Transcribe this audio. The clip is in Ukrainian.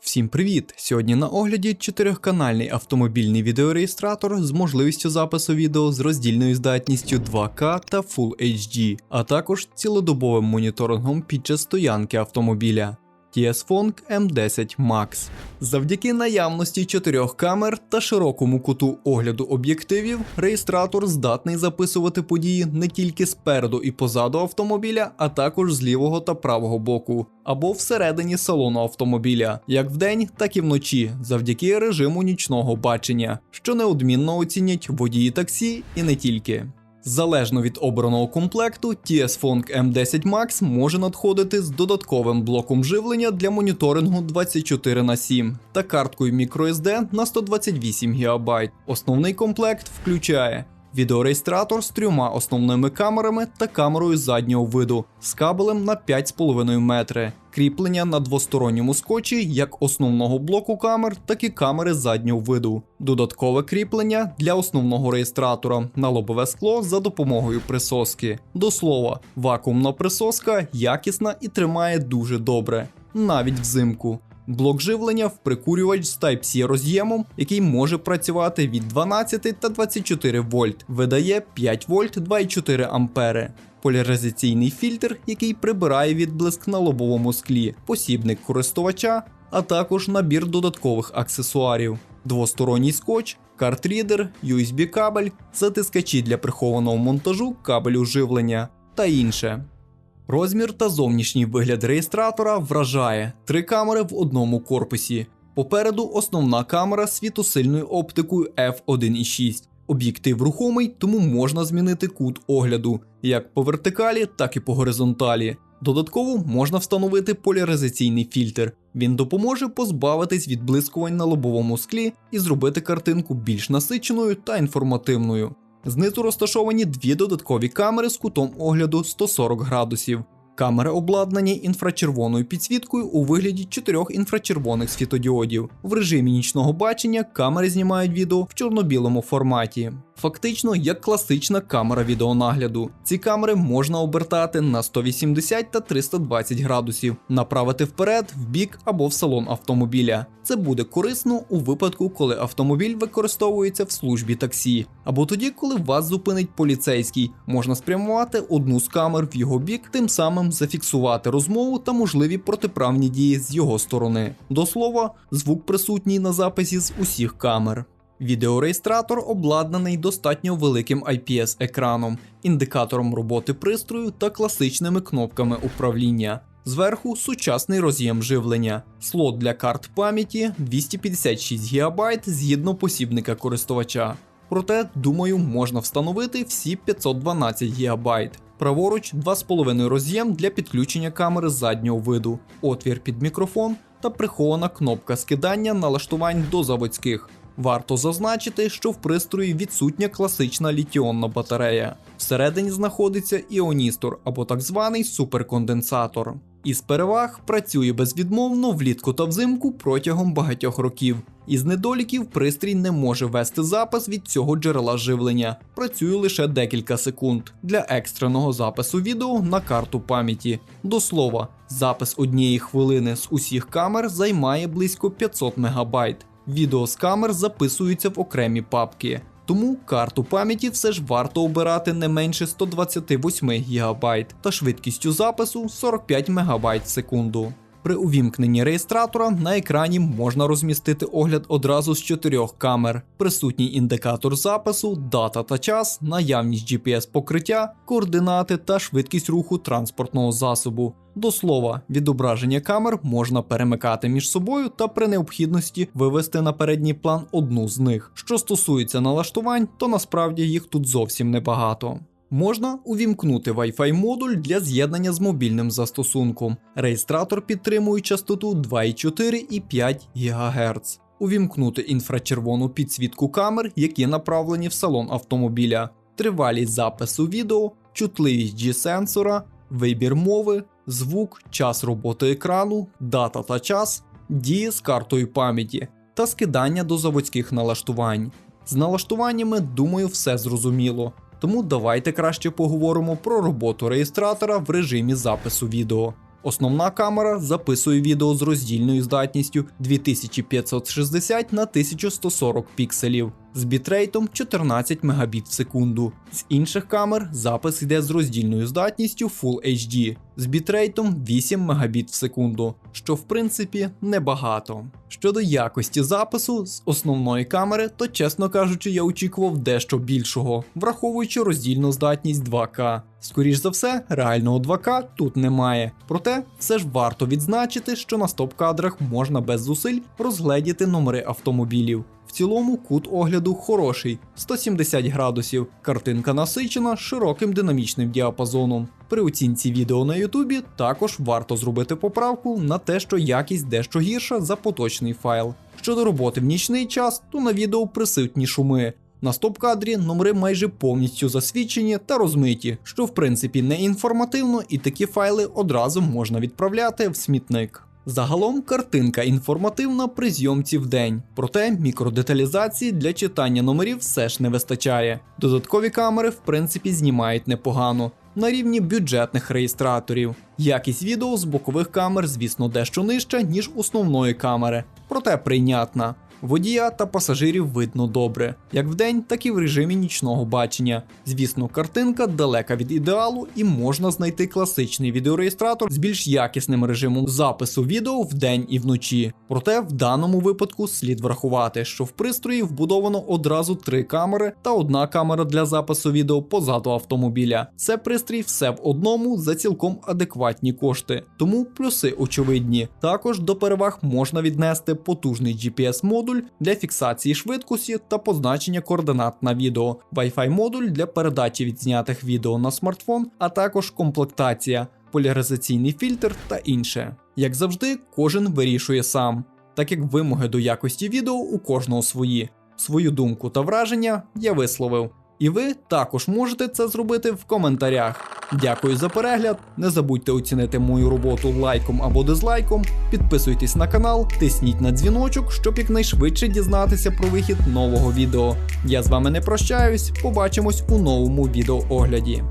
Всім привіт! Сьогодні на огляді чотирьохканальний автомобільний відеореєстратор з можливістю запису відео з роздільною здатністю 2К та Full HD, а також цілодобовим моніторингом під час стоянки автомобіля. TS-Fong M10 Max. Завдяки наявності чотирьох камер та широкому куту огляду об'єктивів, реєстратор здатний записувати події не тільки спереду і позаду автомобіля, а також з лівого та правого боку, або всередині салону автомобіля, як вдень, так і вночі, завдяки режиму нічного бачення, що неодмінно оцінять водії таксі і не тільки. Залежно від обраного комплекту, TS-Fong M10 Max може надходити з додатковим блоком живлення для моніторингу 24 на 7 та карткою microSD на 128 ГБ. Основний комплект включає відеореєстратор з трьома основними камерами та камерою заднього виду з кабелем на 5,5 метри, кріплення на двосторонньому скотчі як основного блоку камер, так і камери заднього виду, додаткове кріплення для основного реєстратора на лобове скло за допомогою присоски. До слова, вакуумна присоска якісна і тримає дуже добре, навіть взимку. Блок живлення в прикурювач з Type-C роз'ємом, який може працювати від 12 та 24 вольт, видає 5 вольт 2,4 ампери. Поляризаційний фільтр, який прибирає відблиск на лобовому склі, посібник користувача, а також набір додаткових аксесуарів, двосторонній скотч, картрідер, USB кабель, затискачі для прихованого монтажу кабелю живлення та інше. Розмір та зовнішній вигляд реєстратора вражає три камери в одному корпусі. Попереду основна камера з світосильною оптикою f1.6. Об'єктив рухомий, тому можна змінити кут огляду як по вертикалі, так і по горизонталі. Додатково можна встановити поляризаційний фільтр. Він допоможе позбавитись відблискувань на лобовому склі і зробити картинку більш насиченою та інформативною. Знизу розташовані дві додаткові камери з кутом огляду 140 градусів. Камери обладнані інфрачервоною підсвіткою у вигляді чотирьох інфрачервоних світодіодів. В режимі нічного бачення камери знімають відео в чорно-білому форматі. Фактично, як класична камера відеонагляду. Ці камери можна обертати на 180 та 320 градусів, направити вперед, в бік або в салон автомобіля. Це буде корисно у випадку, коли автомобіль використовується в службі таксі, або тоді, коли вас зупинить поліцейський, можна спрямувати одну з камер в його бік, тим самим зафіксувати розмову та можливі протиправні дії з його сторони. До слова, звук присутній на записі з усіх камер. Відеореєстратор обладнаний достатньо великим IPS-екраном, індикатором роботи пристрою та класичними кнопками управління. Зверху сучасний роз'єм живлення, слот для карт пам'яті 256 ГБ згідно посібника користувача. Проте, думаю, можна встановити всі 512 ГБ. Праворуч 2,5 роз'єм для підключення камери заднього виду, отвір під мікрофон та прихована кнопка скидання налаштувань до заводських. Варто зазначити, що в пристрої відсутня класична літіонна батарея. Всередині знаходиться іоністор або так званий суперконденсатор. Із переваг працює безвідмовно влітку та взимку протягом багатьох років. Із недоліків пристрій не може вести запис від цього джерела живлення. Працює лише декілька секунд для екстреного запису відео на карту пам'яті. До слова, запис однієї хвилини з усіх камер займає близько 500 МБ. Відео з камер записуються в окремі папки. Тому карту пам'яті все ж варто обирати не менше 128 ГБ та швидкістю запису 45 МБ в секунду. При увімкненні реєстратора на екрані можна розмістити огляд одразу з чотирьох камер, присутній індикатор запису, дата та час, наявність GPS-покриття, координати та швидкість руху транспортного засобу. До слова, відображення камер можна перемикати між собою та при необхідності вивести на передній план одну з них. Що стосується налаштувань, то насправді їх тут зовсім небагато. Можна увімкнути Wi-Fi модуль для з'єднання з мобільним застосунком. Реєстратор підтримує частоту 2,4 і 5 ГГц. Увімкнути інфрачервону підсвітку камер, які направлені в салон автомобіля, тривалість запису відео, чутливість G-сенсора, вибір мови, звук, час роботи екрану, дата та час, дії з картою пам'яті та скидання до заводських налаштувань. З налаштуваннями, думаю, все зрозуміло. Тому давайте краще поговоримо про роботу реєстратора в режимі запису відео. Основна камера записує відео з роздільною здатністю 2560 на 1140 пікселів з бітрейтом 14 Мбіт в секунду. З інших камер запис йде з роздільною здатністю Full HD з бітрейтом 8 Мбіт в секунду, що в принципі небагато. Щодо якості запису з основної камери, то чесно кажучи, я очікував дещо більшого, враховуючи роздільну здатність 2К. Скоріш за все, реального 2К тут немає. Проте все ж варто відзначити, що на стоп-кадрах можна без зусиль розгледіти номери автомобілів. В цілому кут огляду хороший 170 градусів. Картинка насичена широким динамічним діапазоном. При оцінці відео на Ютубі також варто зробити поправку на те, що якість дещо гірша за поточний файл. Щодо роботи в нічний час, то на відео присутні шуми. На стоп-кадрі номери майже повністю засвідчені та розмиті, що в принципі не інформативно, і такі файли одразу можна відправляти в смітник. Загалом картинка інформативна при зйомці в день, проте мікродеталізації для читання номерів все ж не вистачає. Додаткові камери, в принципі, знімають непогано. На рівні бюджетних реєстраторів. Якість відео з бокових камер, звісно, дещо нижча, ніж основної камери, проте прийнятна. Водія та пасажирів видно добре, як вдень, так і в режимі нічного бачення. Звісно, картинка далека від ідеалу, і можна знайти класичний відеореєстратор з більш якісним режимом запису відео вдень і вночі. Проте в даному випадку слід врахувати, що в пристрої вбудовано одразу три камери та одна камера для запису відео позаду автомобіля. Це пристрій все в одному за цілком адекватні кошти, тому плюси очевидні. Також до переваг можна віднести потужний GPS-модуль для фіксації швидкості та позначення координат на відео, Wi-Fi модуль для передачі відзнятих відео на смартфон, а також комплектація, поляризаційний фільтр та інше. Як завжди, кожен вирішує сам, так як вимоги до якості відео у кожного свої. Свою думку та враження я висловив. І ви також можете це зробити в коментарях. Дякую за перегляд. Не забудьте оцінити мою роботу лайком або дизлайком. Підписуйтесь на канал, тисніть на дзвіночок, щоб якнайшвидше дізнатися про вихід нового відео. Я з вами не прощаюсь, побачимось у новому відеоогляді.